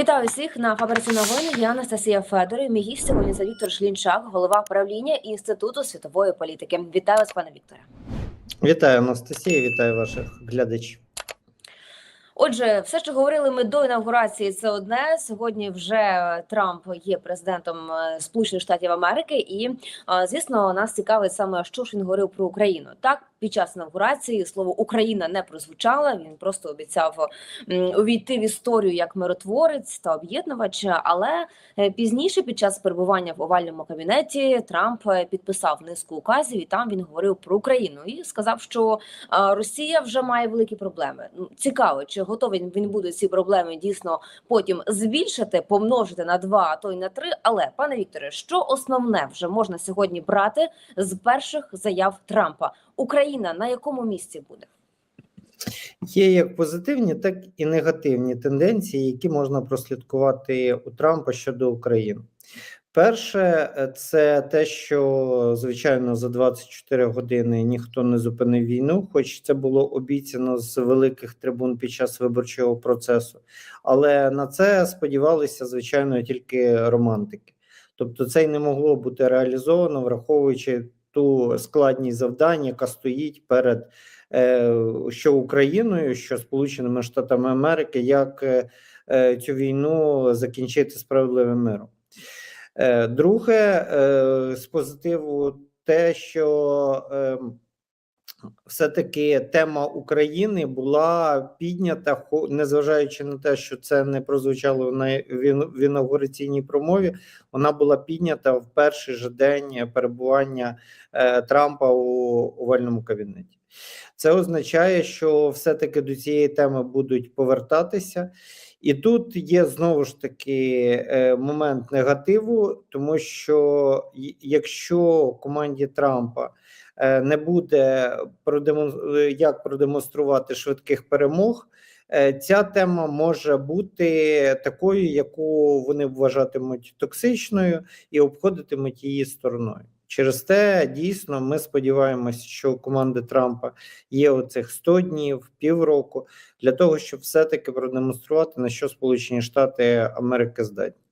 Вітаю всіх на фабриці новини. Я Анастасія Федорів. Мій гість сьогодні це Віктор Шлінчак, голова правління інституту світової політики. Вітаю вас, пане Вікторе. Вітаю, Анастасія, вітаю ваших глядачів. Отже, все, що говорили ми до інаугурації, це одне. Сьогодні вже Трамп є президентом е, Сполучених Штатів Америки, і е, звісно, нас цікавить саме, що ж він говорив про Україну. Так, під час інаугурації слово Україна не прозвучало. Він просто обіцяв увійти в історію як миротворець та об'єднувач. Але е, пізніше, під час перебування в овальному кабінеті, Трамп підписав низку указів, і там він говорив про Україну і сказав, що Росія вже має великі проблеми. Цікаво, чи готовий він буде ці проблеми дійсно потім збільшити, помножити на два, а то й на три. Але пане Вікторе, що основне вже можна сьогодні брати з перших заяв Трампа? Україна на якому місці буде? Є як позитивні, так і негативні тенденції, які можна прослідкувати у Трампа щодо України. Перше, е, це те, що звичайно за 24 години ніхто не зупинив війну, хоч це було обіцяно з великих трибун під час виборчого процесу. Але на це сподівалися, звичайно, тільки романтики. Тобто, це й не могло бути реалізовано, враховуючи ту складність завдань, яка стоїть перед е, що Україною, що Сполученими Штатами Америки, як е, е, цю війну закінчити справедливим миром. Е, Друге, е, з позитиву, те, що е, все-таки тема України була піднята, незважаючи на те, що це не прозвучало в інаугураційній промові, вона була піднята в перший же день перебування е, Трампа у овальному кабінеті. Це означає, що все-таки до цієї теми будуть повертатися. І тут є знову ж таки е, момент негативу, тому що якщо команді Трампа е, не буде як продемонструвати швидких перемог, е, ця тема може бути такою, яку вони вважатимуть токсичною і обходитимуть її стороною. Через те дійсно ми сподіваємося, що у команди Трампа є оцих 100 днів, півроку для того, щоб все-таки продемонструвати на що Сполучені Штати Америки здатні.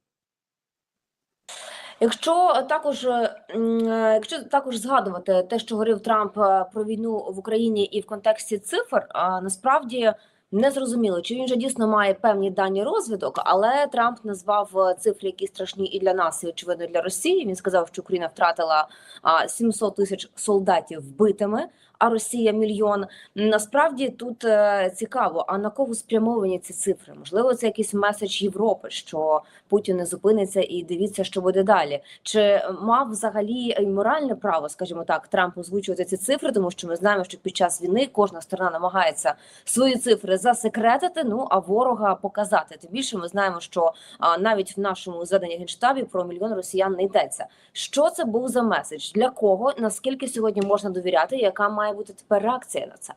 Якщо також е, е, якщо також згадувати те, що говорив Трамп е, про війну в Україні і в контексті цифр, насправді не зрозуміло, чи він же дійсно має певні дані розвиток, але Трамп назвав е, цифри, які страшні і для нас, і очевидно для Росії. Він сказав, що Україна втратила а, 700 тисяч солдатів вбитими, а Росія мільйон. Насправді тут е, цікаво, а на кого спрямовані ці цифри? Можливо, це якийсь меседж Європи, що Путін не зупиниться і дивіться, що буде далі. Чи мав взагалі моральне право, скажімо так, Трамп озвучувати ці цифри, тому що ми знаємо, що під час війни кожна сторона намагається свої цифри засекретити, ну а ворога показати. Тим більше ми знаємо, що навіть в нашому зведенні генштабі про мільйон росіян не йдеться. Що це був за меседж? Для кого? Наскільки сьогодні можна довіряти? Яка має бути тепер реакція на це?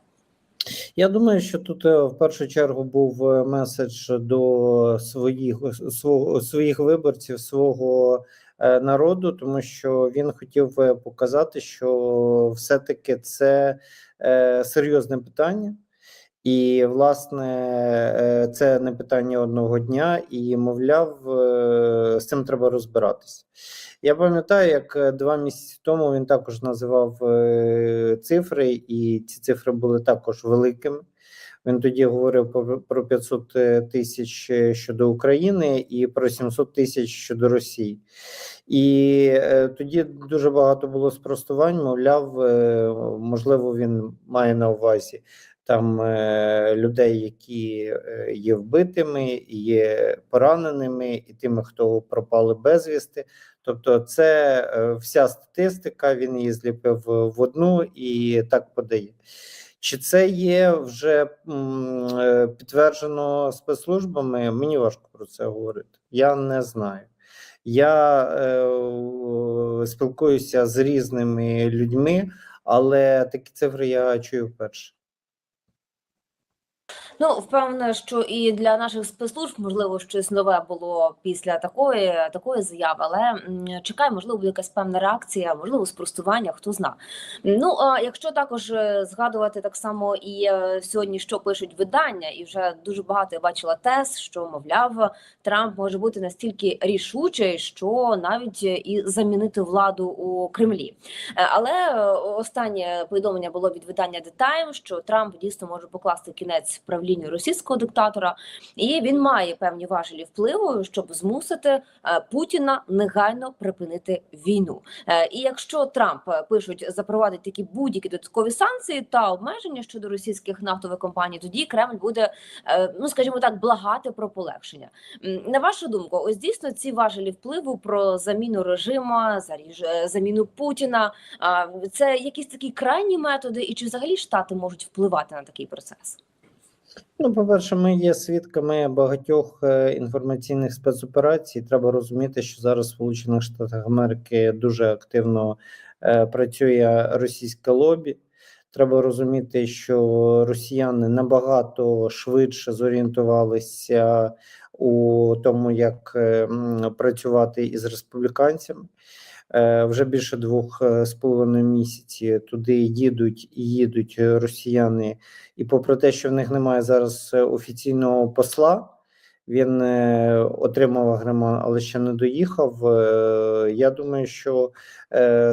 Я думаю, що тут е, в першу чергу був е, меседж до своїх свого своїх виборців, свого е, народу, тому що він хотів е, показати, що все-таки це е, серйозне питання. І, власне, е, це не питання одного дня, і, мовляв, е, з цим треба розбиратися. Я пам'ятаю, як е, два місяці тому він також називав е, цифри, і ці цифри були також великими. Він тоді говорив про- про 500 тисяч е, щодо України і про 700 тисяч щодо Росії. І тоді дуже багато було спростувань. Мовляв, можливо, він має на увазі там е, людей, які е, є вбитими, є пораненими, і тими, хто пропали безвісти. Тобто, це е, вся статистика. Він її зліпив в одну і так подає. Чи це є вже підтверджено спецслужбами? Мені важко про це говорити. Я не знаю. Я е, спілкуюся з різними людьми, але такі цифри я чую вперше. Ну, впевнена, що і для наших спецслужб можливо щось нове було після такої такої заяви, але чекай, можливо, якась певна реакція, можливо, спростування, хто зна. Ну а якщо також е, згадувати так само і е, сьогодні, що пишуть видання, і вже дуже багато я бачила тез, що мовляв, Трамп може бути настільки рішучий, що навіть е, і замінити владу у Кремлі. Але останнє повідомлення було від видання The Time, що Трамп дійсно може покласти кінець правлінню російського диктатора, і він має певні важелі впливу, щоб змусити е, Путіна негайно припинити війну. Е, І якщо Трамп е, пишуть запровадить такі будь-які додаткові санкції та обмеження щодо російських нафтових компаній, тоді Кремль буде, ну скажімо так, благати про полегшення. На вашу думку, ось дійсно ці важелі впливу про заміну е, заміну Путіна. Це якісь такі крайні методи, і чи взагалі штати можуть впливати на такий процес? Ну, по-перше, ми є свідками багатьох е, інформаційних спецоперацій. Треба розуміти, що зараз в Сполучених Штатах Америки дуже активно е, працює російське лобі. Треба розуміти, що росіяни набагато швидше зорієнтувалися у тому, як працювати із республіканцями. Е, Вже більше двох е, з половиною місяці туди їдуть і їдуть е, росіяни і попри те, що в них немає зараз офіційного посла, він отримав агреман, але ще не доїхав. Я думаю, що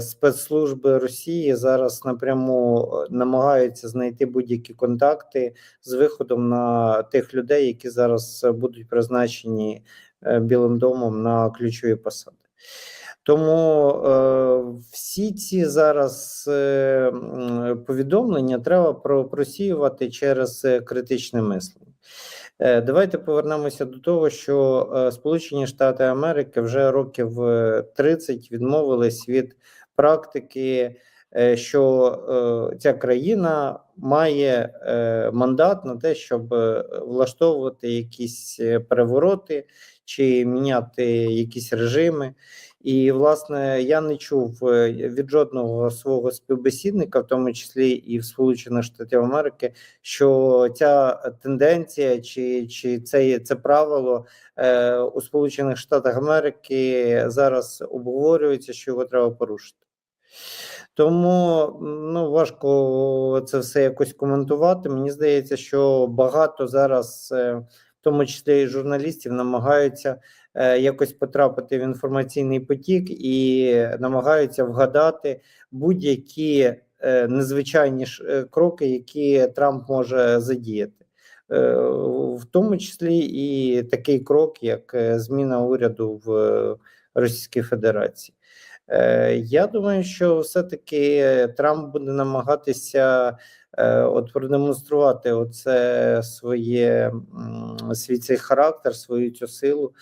спецслужби Росії зараз напряму намагаються знайти будь-які контакти з виходом на тих людей, які зараз будуть призначені Білим домом на ключові посади. Тому е, всі ці зараз е, повідомлення треба про, просіювати через е, критичне мислення. Давайте повернемося до того, що Сполучені Штати Америки вже років е, 30 відмовились від практики, що ця країна має мандат на те, щоб влаштовувати якісь перевороти чи міняти якісь режими. І, власне, я не чув е, від жодного свого співбесідника, в тому числі і в Сполучених Штатів Америки, що ця тенденція чи, чи це, це правило е, у Сполучених Штатах Америки зараз обговорюється, що його треба порушити. Тому ну, важко це все якось коментувати. Мені здається, що багато зараз, е, в тому числі і журналістів, намагаються якось потрапити в інформаційний потік і намагаються вгадати будь-які е, незвичайні е, кроки, які Трамп може задіяти. Е, В тому числі і такий крок, як е, зміна уряду в е, Російській Федерації. Е, Я думаю, що все-таки Трамп буде намагатися е, от продемонструвати оце своє свій цей характер, свою цю силу.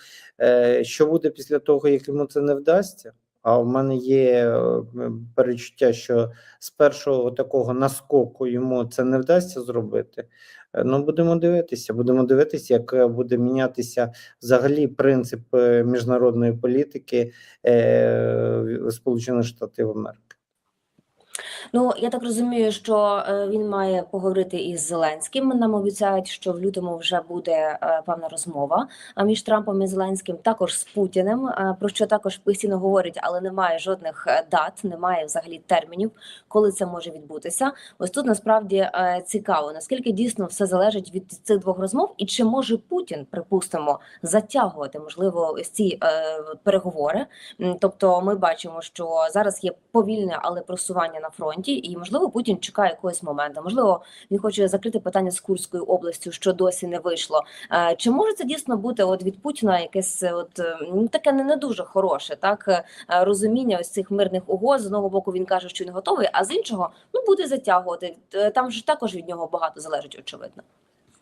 Е, Що буде після того, як йому це не вдасться? А в мене є е, перечуття, що з першого такого наскоку йому це не вдасться зробити. Е, Ну, будемо дивитися. Будемо дивитися, як е, буде мінятися взагалі принцип е, міжнародної політики е, Сполучених Штатів Америки. Ну я так розумію, що е, він має поговорити із Зеленським. Нам обіцяють, що в лютому вже буде е, певна розмова між Трампом і Зеленським, також з Путіним, е, про що також постійно говорять, але немає жодних дат, немає взагалі термінів, коли це може відбутися. Ось тут насправді цікаво, наскільки дійсно все залежить від цих двох розмов, і чи може Путін, припустимо, затягувати можливо ці переговори. Тобто, ми бачимо, що зараз є повільне, але просування на фронті, і можливо Путін чекає якогось моменту. Можливо, він хоче закрити питання з Курською областю, що досі не вийшло. Е, Чи може це дійсно бути от від Путіна якесь е, от е, ну, таке не, дуже хороше, так розуміння ось цих мирних угод. З одного боку він каже, що він готовий, а з іншого ну буде затягувати. Там ж також від нього багато залежить, очевидно.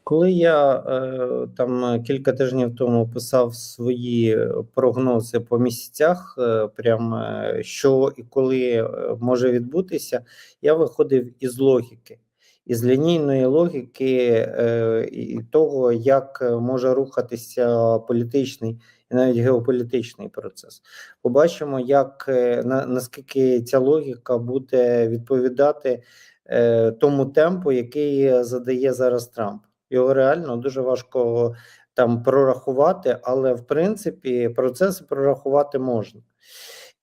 Коли я е, там кілька тижнів тому писав свої прогнози по місяцях, е, прям е, що і коли е, може відбутися, я виходив із логіки, із лінійної логіки е, і того, як е, може рухатися політичний і навіть геополітичний процес. Побачимо, як е, на, наскільки ця логіка буде відповідати е, тому темпу, який задає зараз Трамп. Його реально дуже важко там прорахувати, але в принципі процеси прорахувати можна.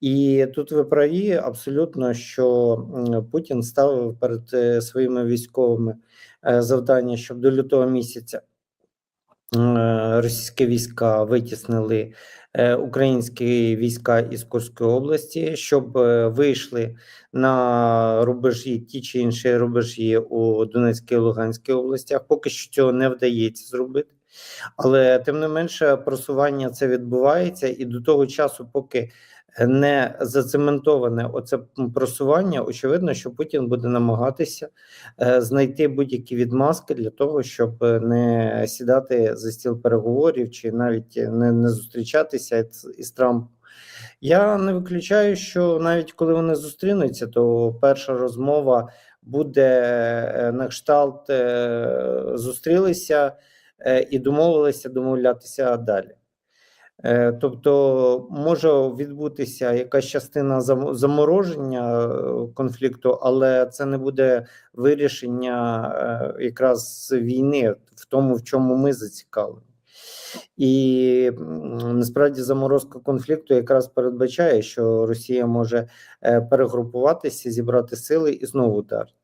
І тут ви праві абсолютно, що Путін ставив перед е, своїми військовими е, завдання, щоб до лютого місяця російські війська витіснили е, українські війська із Курської області, щоб е, вийшли на рубежі, ті чи інші рубежі у Донецькій і Луганській областях. Поки що цього не вдається зробити. Але тим не менше просування це відбувається, і до того часу, поки не зацементоване оце просування, очевидно, що Путін буде намагатися е, знайти будь-які відмазки для того, щоб е, не сідати за стіл переговорів чи навіть не, не зустрічатися із, Трампом. Я не виключаю, що навіть коли вони зустрінуться, то перша розмова буде е, на кшталт е, зустрілися е, і домовилися домовлятися далі. Е, Тобто може відбутися якась частина замороження е, конфлікту, але це не буде вирішення е, якраз війни в тому, в чому ми зацікавлені. І насправді заморозка конфлікту якраз передбачає, що Росія може перегрупуватися, зібрати сили і знову ударити.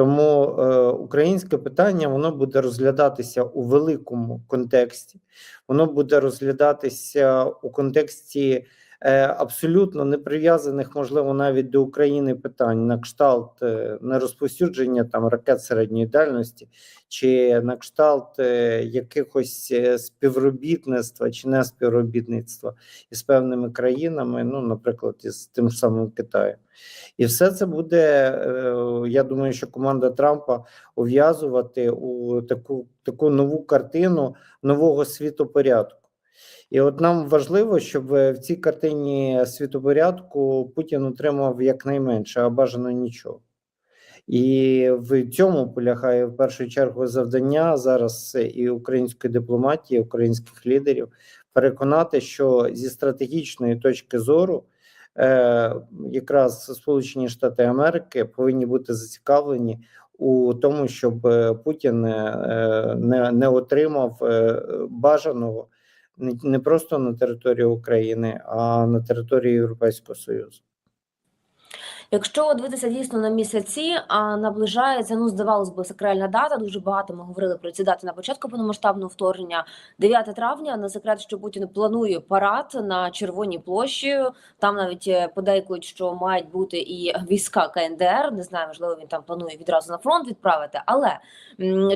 Тому е, українське питання воно буде розглядатися у великому контексті, воно буде розглядатися у контексті абсолютно не прив'язаних, можливо, навіть до України питань на кшталт е, нерозповсюдження там ракет середньої дальності, чи на кшталт е, якихось е, співробітництва чи не співробітництва із певними країнами, ну, наприклад, із тим самим Китаєм. І все це буде, е, я думаю, що команда Трампа ув'язувати у таку, таку нову картину нового світопорядку. І от нам важливо, щоб в цій картині світопорядку Путін отримав якнайменше, а бажано нічого. І в цьому полягає в першу чергу завдання зараз і української дипломатії, і українських лідерів переконати, що зі стратегічної точки зору е, якраз Сполучені Штати Америки повинні бути зацікавлені у тому, щоб е, Путін е, не, не отримав е, бажаного не просто на території України, а на території Європейського Союзу. Якщо дивитися дійсно на місяці, а наближається, ну здавалось би, сакральна дата. Дуже багато ми говорили про ці дати на початку повномасштабного вторгнення. 9 травня не секрет, що Путін планує парад на Червоній площі. Там навіть е, подейкують, що мають бути і війська КНДР. Не знаю, можливо, він там планує відразу на фронт відправити. Але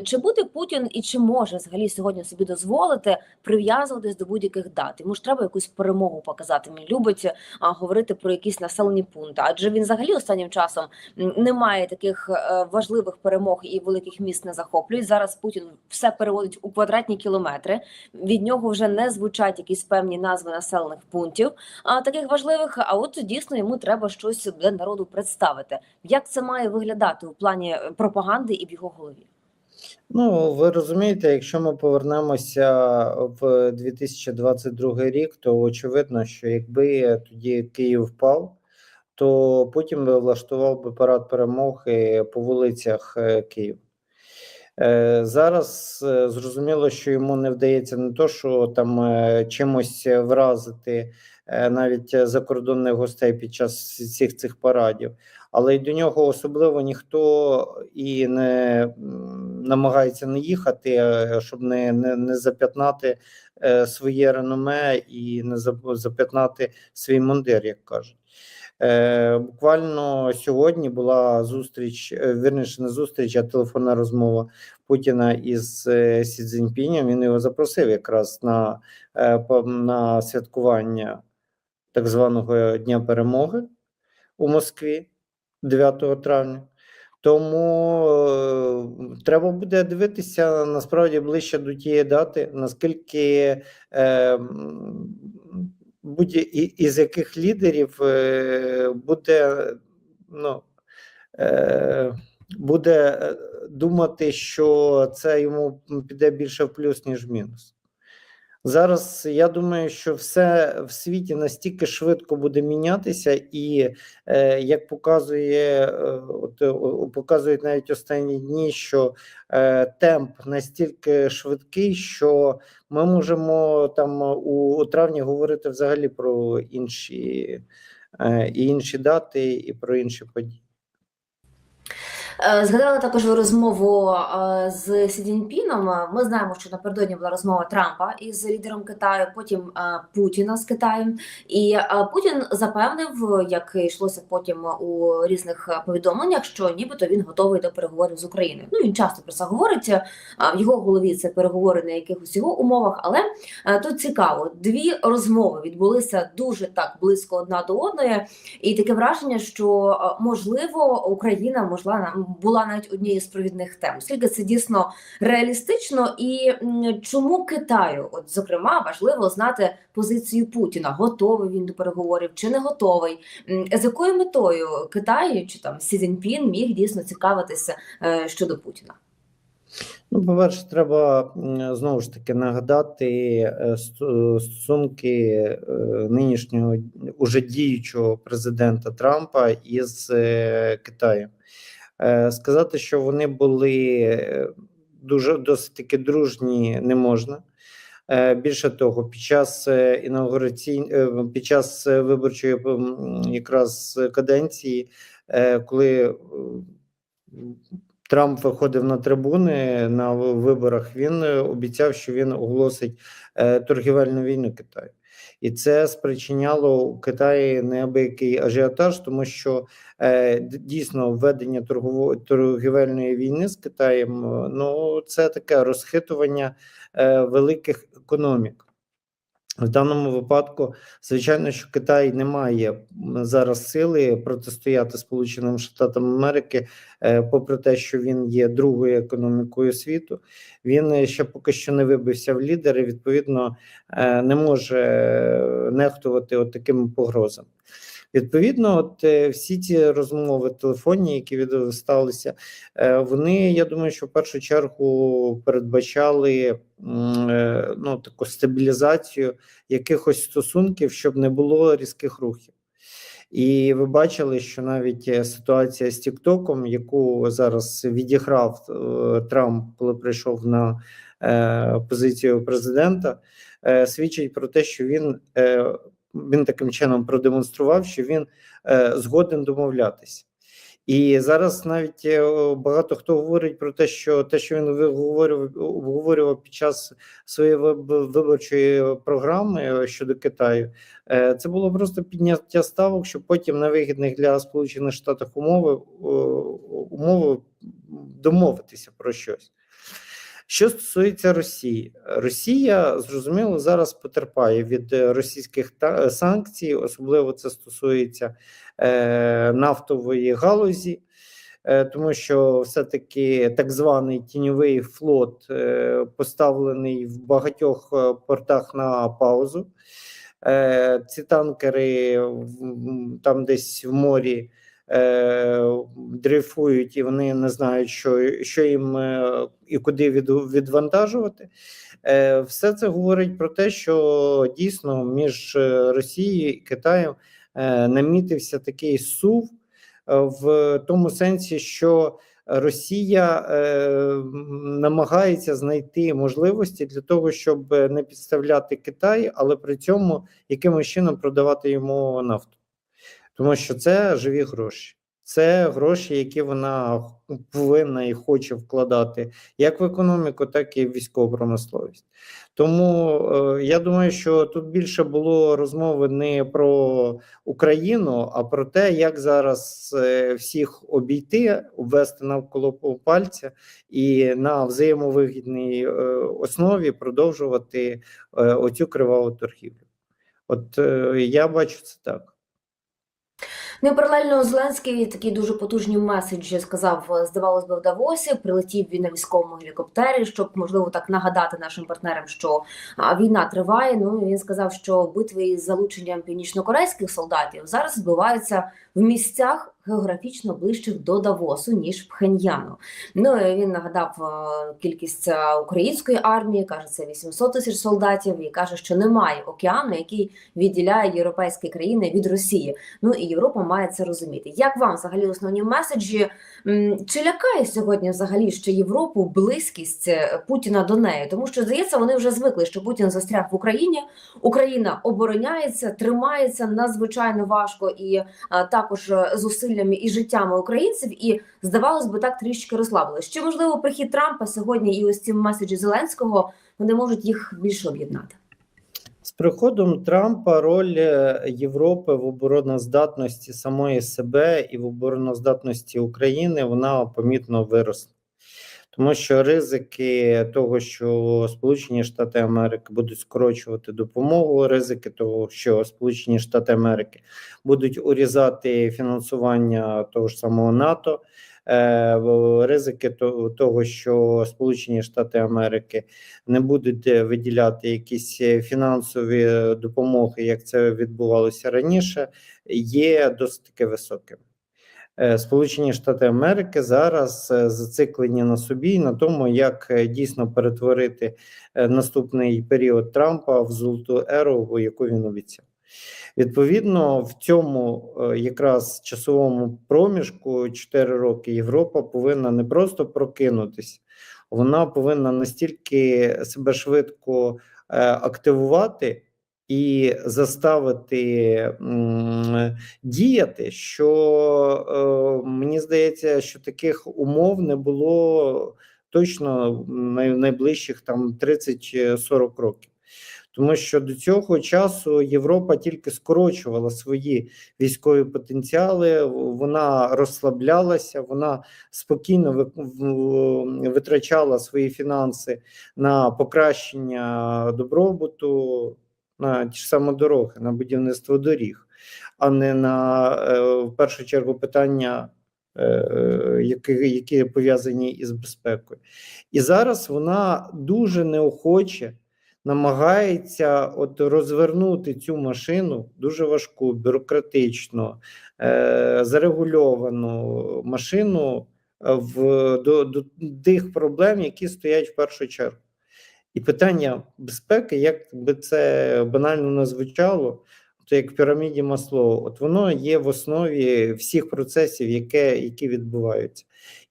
чи буде Путін і чи може взагалі сьогодні собі дозволити прив'язуватись до будь-яких дат? Йому ж треба якусь перемогу показати. Він любить а, говорити про якісь населені пункти, адже він взагалі останнім часом м, не має таких е, важливих перемог і великих міст не захоплює. Зараз Путін все переводить у квадратні кілометри. Від нього вже не звучать якісь певні назви населених пунктів, а таких важливих. А от дійсно йому треба щось для народу представити. Як це має виглядати у плані е, пропаганди і в його голові? Ну, ви розумієте, якщо ми повернемося в 2022 рік, то очевидно, що якби тоді Київ впав, то потім би влаштував би парад перемоги по вулицях е, Києва. Е, Зараз е, зрозуміло, що йому не вдається не то, що там чимось вразити навіть закордонних гостей під час всіх цих парадів, але й до нього особливо ніхто і не намагається не їхати, щоб не, не, не зап'ятнати своє реноме і не зап'ятнати свій мундир, як кажуть. Е, буквально сьогодні була зустріч, е, вірніше не зустріч, а телефонна розмова Путіна із е, Сі Цзіньпінем. Він його запросив якраз на, е, на святкування так званого Дня перемоги у Москві 9 травня. Тому треба буде дивитися насправді ближче до тієї дати, наскільки е, будь із яких лідерів е, буде ну, е, буде е, думати, що це йому піде більше в плюс, ніж в мінус. Зараз я думаю, що все в світі настільки швидко буде мінятися, і е, як показує, е, от, показують навіть останні дні, що е, темп настільки швидкий, що ми можемо там у, у травні говорити взагалі про інші, е, інші дати, і про інші події. Е, Згадали також розмову е, з Сі Цзіньпіном. Е, Ми знаємо, що напередодні була розмова Трампа із лідером Китаю, потім Путіна з Китаєм. І Путін запевнив, як йшлося потім у різних повідомленнях, що нібито він готовий до переговорів з Україною. Ну він часто про це говорить. В його голові це переговори на якихось його умовах. Але тут цікаво, дві розмови відбулися дуже так близько одна до одної, і таке враження, що можливо Україна можла була навіть однією з провідних тем. Скільки це дійсно реалістично, і чому Китаю, от зокрема, важливо знати позицію Путіна, готовий він до переговорів чи не готовий, з якою метою Китай чи там Сі Цзіньпін міг дійсно цікавитися е, щодо Путіна. Ну, по-перше, треба знову ж таки нагадати е, стосунки е, нинішнього уже діючого президента Трампа із Китаєм. Е, Сказати, що вони були е, дуже досить таки дружні, не можна. Е, Більше того, під час інаугураційної під час виборчої якраз каденції, коли Трамп виходив на трибуни на виборах, він обіцяв, що він оголосить торгівельну війну Китаю. І це спричиняло Китаї неабиякий ажіотаж, тому що е, дійсно введення торгово- торгівельної війни з Китаєм е, ну це таке розхитування е, великих економік. В даному випадку, звичайно, що Китай не має зараз сили протистояти Сполученим Штатам Америки, е, попри те, що він є другою економікою світу. Він е, ще поки що не вибився в лідери. Відповідно, е, не може нехтувати от такими погрозами. Відповідно, от е, всі ці розмови телефонні, які від- сталися, е, вони, я думаю, що в першу чергу передбачали е, ну, таку стабілізацію якихось стосунків, щоб не було різких рухів. І ви бачили, що навіть ситуація з Тіктоком, яку зараз відіграв Трамп, коли прийшов на е, позицію президента, е, свідчить про те, що він, е, він таким чином продемонстрував, що він е, згоден домовлятися. І зараз навіть е, багато хто говорить про те, що те, що він виговорював, обговорював під час своєї виборчої програми е, щодо Китаю, це було просто підняття ставок, щоб потім на вигідних для Сполучених Штатів умови умови домовитися про щось. Що стосується Росії, Росія зрозуміло зараз потерпає від е, російських санкцій, особливо це стосується е, нафтової галузі, е, тому що все-таки так званий тіньовий флот е, поставлений в багатьох е, портах на паузу. Е, ці танкери там десь в морі е, дрейфують, і вони не знають, що, що їм е, і куди від, відвантажувати. Е, все це говорить про те, що дійсно між е, Росією і Китаєм намітився такий сув в тому сенсі, що Росія е, намагається знайти можливості для того, щоб не підставляти Китай, але при цьому якимось чином продавати йому нафту, тому що це живі гроші. Це гроші, які вона повинна і хоче вкладати як в економіку, так і в військову промисловість. Тому е, я думаю, що тут більше було розмови не про Україну, а про те, як зараз е, всіх обійти, обвести навколо пальця і на взаємовигідній е, основі продовжувати е, оцю криваву торгівлю. От е, я бачу це так. Ну і паралельно Зеленський такі дуже потужні меседжі сказав, е, здавалось би, в Давосі. Прилетів він на військовому гелікоптері, щоб можливо так нагадати нашим партнерам, що війна триває. Ну він сказав, що битви із залученням північнокорейських солдатів зараз відбуваються в місцях географічно ближчих до Давосу, ніж Пхеньяну. Ну він нагадав е, кількість е, української армії, каже, це 800 тисяч солдатів, і каже, що немає океану, який відділяє європейські країни від Росії. Ну і Європа має це розуміти. Як вам взагалі основні меседжі? Чи лякає сьогодні взагалі ще Європу близькість е, Путіна до неї? Тому що здається, вони вже звикли, що Путін застряг в Україні. Україна обороняється, тримається надзвичайно важко і а, також е, зусиллями і життями українців. І здавалось би, так трішки розслабилось. Чи можливо прихід Трампа сьогодні і ось ці меседжі Зеленського вони можуть їх більше об'єднати? З приходом Трампа роль е, Європи в обороноздатності самої себе і в обороноздатності України вона помітно виросла. Тому що ризики того, що Сполучені Штати Америки будуть скорочувати допомогу, ризики того, що Сполучені Штати Америки будуть урізати фінансування того ж самого НАТО, е, ризики того, що Сполучені Штати Америки не будуть виділяти якісь фінансові допомоги, як це відбувалося раніше, є досить таки високим. Е, Сполучені Штати Америки зараз е, зациклені на собі на тому, як е, дійсно перетворити наступний період Трампа в золоту еру, яку він обіцяв. Відповідно, в цьому якраз часовому проміжку 4 роки Європа повинна не просто прокинутися, вона повинна настільки себе швидко активувати і заставити діяти, що е, мені здається, що таких умов не було точно найближчих там 30-40 років. Тому що до цього часу Європа тільки скорочувала свої військові потенціали, вона розслаблялася, вона спокійно витрачала свої фінанси на покращення добробуту, на ті ж самі дороги, на будівництво доріг, а не на е, в першу чергу питання, е, які, які пов'язані із безпекою. І зараз вона дуже неохоче намагається от розвернути цю машину дуже важку, бюрократичну, е, зарегульовану машину в, до, до тих проблем, які стоять в першу чергу. І питання безпеки, як би це банально не звучало, то як в піраміді Маслоу, от воно є в основі всіх процесів, яке, які відбуваються.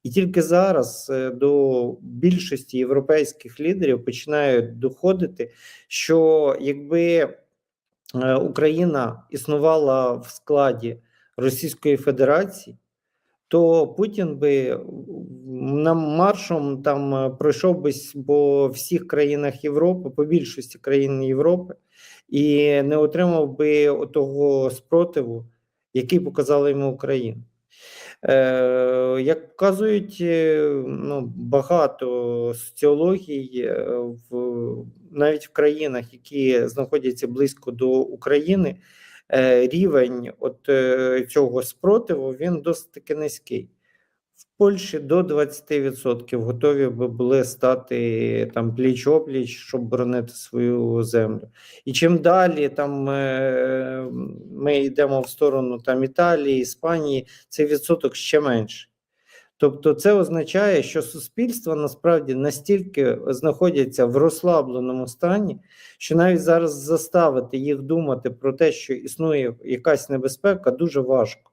І тільки зараз е, до більшості європейських лідерів починають доходити, що якби е, Україна існувала в складі Російської Федерації, то Путін би нам маршом там е, пройшов би по всіх країнах Європи, по більшості країн Європи, і не отримав би того спротиву, який показала йому Україна. Е, як показують е, ну, багато соціологій, е, в, навіть в країнах, які знаходяться близько до України, рівень от, е, цього спротиву він досить таки низький. В Польщі до 20% готові би були стати там пліч опліч, щоб боронити свою землю. І чим далі там е, ми йдемо в сторону там Італії, Іспанії, цей відсоток ще менший. Тобто, це означає, що суспільства насправді настільки знаходяться в розслабленому стані, що навіть зараз заставити їх думати про те, що існує якась небезпека, дуже важко.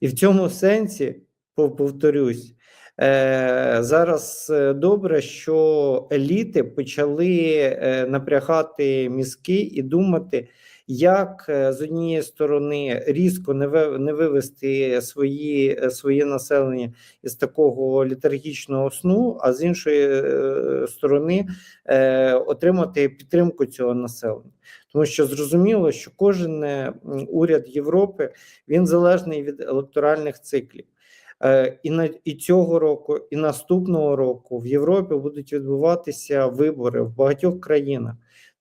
І в цьому сенсі, повторюсь, е, зараз е, добре, що еліти почали е, напрягати мізки і думати, як е, з однієї сторони різко не не вивести свої, е, своє населення із такого літаргічного сну, а з іншої е, сторони отримати підтримку цього населення. Тому що зрозуміло, що кожен уряд Європи він залежний від електоральних циклів. І на і цього року, і наступного року в Європі будуть відбуватися вибори в багатьох країнах.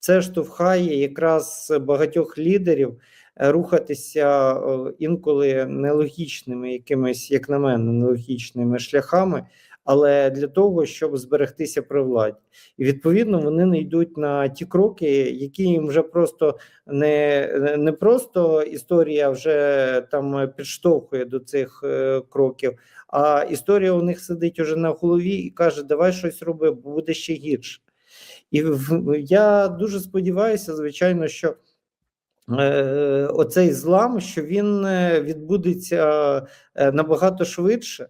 Це штовхає якраз багатьох лідерів е, рухатися е, інколи нелогічними, якимись, як на мене, нелогічними шляхами, але для того, щоб зберегтися при владі. І відповідно вони не йдуть на ті кроки, які їм вже просто не, не просто історія вже там підштовхує до цих е, кроків, а історія у них сидить уже на голові і каже: Давай щось роби, буде ще гірше. І в- я дуже сподіваюся, звичайно, що е, оцей злам, що він е, відбудеться е, набагато швидше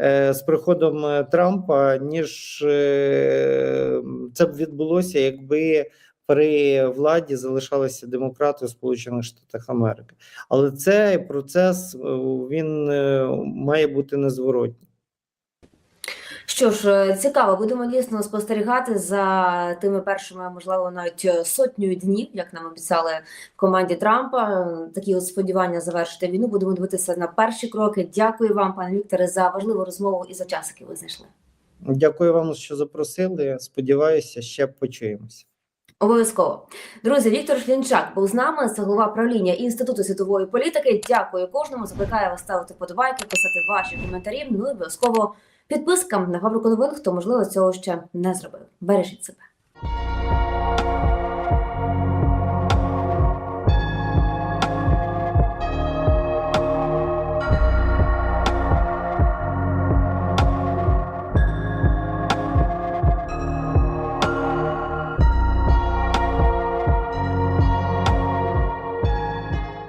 е, з приходом Трампа, ніж це б відбулося, якби при владі залишалися демократи у Сполучених Штатах Америки. Але цей процес він має бути незворотній. Що ж, е, цікаво, будемо дійсно спостерігати за тими першими, можливо, навіть е, сотнею днів, як нам обіцяли в команді Трампа. Е, Такі от сподівання завершити війну. Будемо дивитися на перші кроки. Дякую вам, пане Вікторе, за важливу розмову і за час, який ви знайшли. Дякую вам, що запросили. Сподіваюся, ще почуємося. Обов'язково. Друзі, Віктор Шлінчак був з нами, це голова правління Інституту світової політики. Дякую кожному. Закликаю вас ставити подобайки, писати ваші коментарі. Ну і обов'язково Підписка на фабрику новин, хто можливо цього ще не зробив. Бережіть себе.